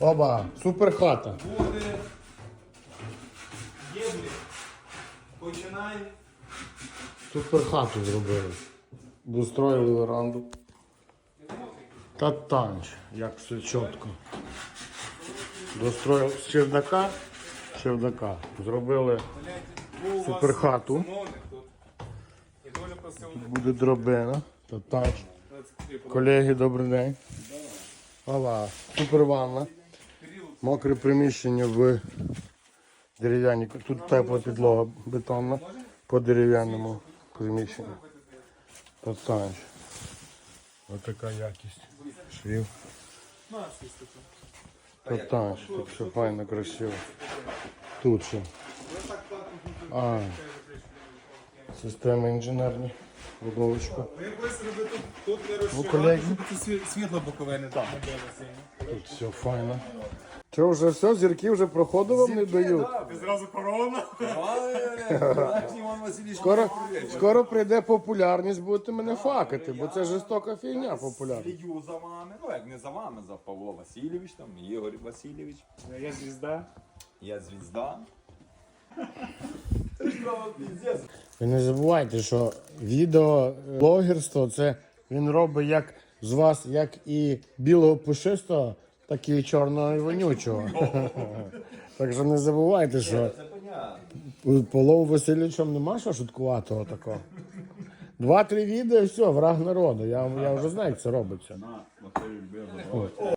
Оба, супер хата. Буде. Єблі. Починай. Супер хату зробили. Достроїли веранду. Та танч, як все чітко. Достроїли з чердака, з чердака. Зробили Супер хату. тут. Буде дробина. Та танч. Колеги, добрий день. Ова, супер ванна. Мокре приміщення в дерев'яній. Тут тепла підлога бетонна по дерев'яному приміщенню. Та танч. Ось така якість. Швів. Та танч. Тут все файно, красиво. Тут ще. А, системи інженерні. Робити тут, не Ну, колеги. щоб світло бокове не так. Тут все файно. Що, вже все, зірки вже проходу вам не дають. Ти зразу корона. Скоро, скоро прийде популярність, будете мене факати, бо це жорстока фігня популярність. Слідю за вами, ну як не за вами, за Павло Васильович, там, Ігор Васильович. Я звізда. Я звізда. Ви не забувайте, що відеоблогерство це він робить як з вас, як і білого пушистого, так і чорного і вонючого. Так що не забувайте, що полов. Васильовичем нема що шуткуватого такого. Два-три відео, все, враг народу. Я, я вже знаю, як це робиться.